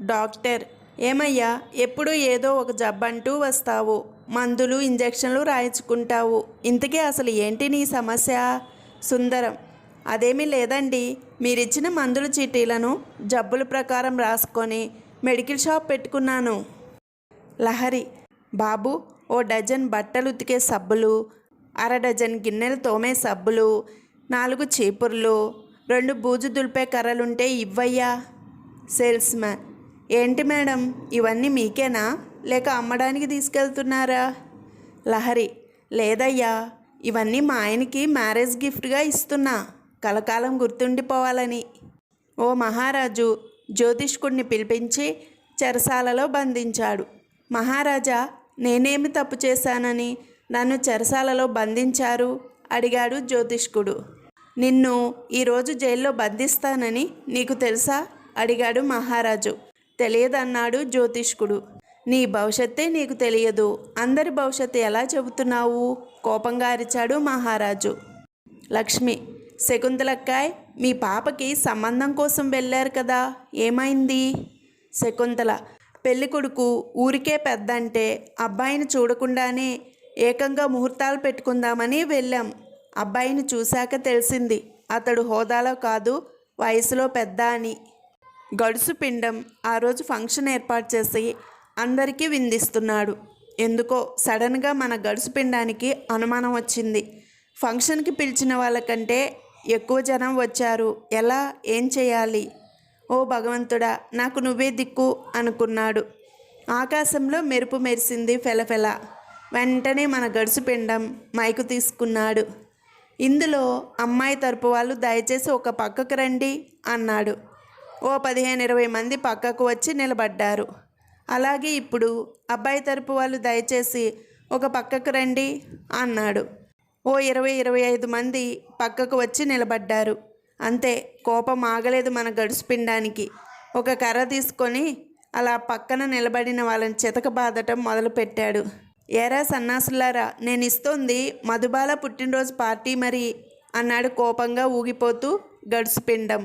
Doctor. ఏమయ్యా ఎప్పుడు ఏదో ఒక జబ్బంటూ వస్తావు. మందులు ఇంజెక్షన్లు రాయించుకుంటావు. ఇంతకీ అసలు ఏంటి నీ సమస్య? సుందరం. అదేమీ లేదండి. మీరిచ్చిన మందుల చీటీలను జబ్బుల ప్రకారం రాసుకొని మెడికల్ షాప్ పెట్టుకున్నాను. లహరి. బాబు ఓ డజన్ బట్టలు ఉతికే సబ్బులు అర డజన్ గిన్నెలు తోమే సబ్బులు నాలుగు చీపుర్లు రెండు బూజు దులిపే కర్రలుంటే ఇవ్వయ్యా. సేల్స్మెన్ ఏంటి మేడం? ఇవన్నీ మీకేనా? లేక అమ్మడానికి తీసుకెళ్తున్నారా? లహరి లేదయ్యా. ఇవన్నీ మా ఆయనకి మ్యారేజ్ గిఫ్ట్గా ఇస్తున్నా. కలకాలం గుర్తుండిపోవాలని. ఓ మహారాజు జ్యోతిష్కుడిని పిలిపించి చెరసాలలో బంధించాడు. మహారాజా నేనేమి తప్పు చేశానని నన్ను చెరసాలలో బంధించారు? అడిగాడు జ్యోతిష్కుడు. నిన్ను ఈరోజు జైల్లో బంధిస్తానని నీకు తెలుసా? అడిగాడు మహారాజు. తెలియదన్నాడు జ్యోతిష్కుడు. నీ భవిష్యత్తే నీకు తెలియదు. అందరి భవిష్యత్తు ఎలా చెబుతున్నావు? కోపంగా అరిచాడు మహారాజు. లక్ష్మి శకుంతలక్కాయ్ మీ పాపకి సంబంధం కోసం వెళ్ళారు కదా? ఏమైంది? శకుంతల పెళ్ళి కొడుకు ఊరికే పెద్దంటే అబ్బాయిని చూడకుండానే ఏకంగా ముహూర్తాలు పెట్టుకుందామని వెళ్ళాం. అబ్బాయిని చూశాక తెలిసింది అతడు హోదాలో కాదు వయసులో పెద్ద అని. గడుసు పిండం ఆ రోజు ఫంక్షన్ ఏర్పాటు చేసి అందరికీ విందిస్తున్నాడు. ఎందుకో సడన్గా మన గడుసు పిండానికి అనుమానం వచ్చింది. ఫంక్షన్కి పిలిచిన వాళ్ళకంటే ఎక్కువ జనం వచ్చారు. ఎలా? ఏం చేయాలి? ఓ భగవంతుడా నాకు నువ్వే దిక్కు అనుకున్నాడు. ఆకాశంలో మెరుపు మెరిసింది ఫెలఫెల. వెంటనే మన గడుసు పిండం మైకు తీసుకున్నాడు. ఇందులో అమ్మాయి తరపు వాళ్ళు దయచేసి ఒక పక్కకు రండి అన్నాడు. ఓ పదిహేను ఇరవై మంది పక్కకు వచ్చి నిలబడ్డారు. అలాగే ఇప్పుడు అబ్బాయి తరపు వాళ్ళు దయచేసి ఒక పక్కకు రండి అన్నాడు. ఓ ఇరవై ఇరవై ఐదు మంది పక్కకు వచ్చి నిలబడ్డారు. అంతే కోపం ఆగలేదు మన గడుసు పిండానికి. ఒక కర్ర తీసుకొని అలా పక్కన నిలబడిన వాళ్ళని చితక బాధటం మొదలుపెట్టాడు ఏరా సన్నాసులారా నేను ఇస్తోంది మధుబాల పుట్టినరోజు పార్టీ మరి అన్నాడు కోపంగా ఊగిపోతూ గడుసుపిండం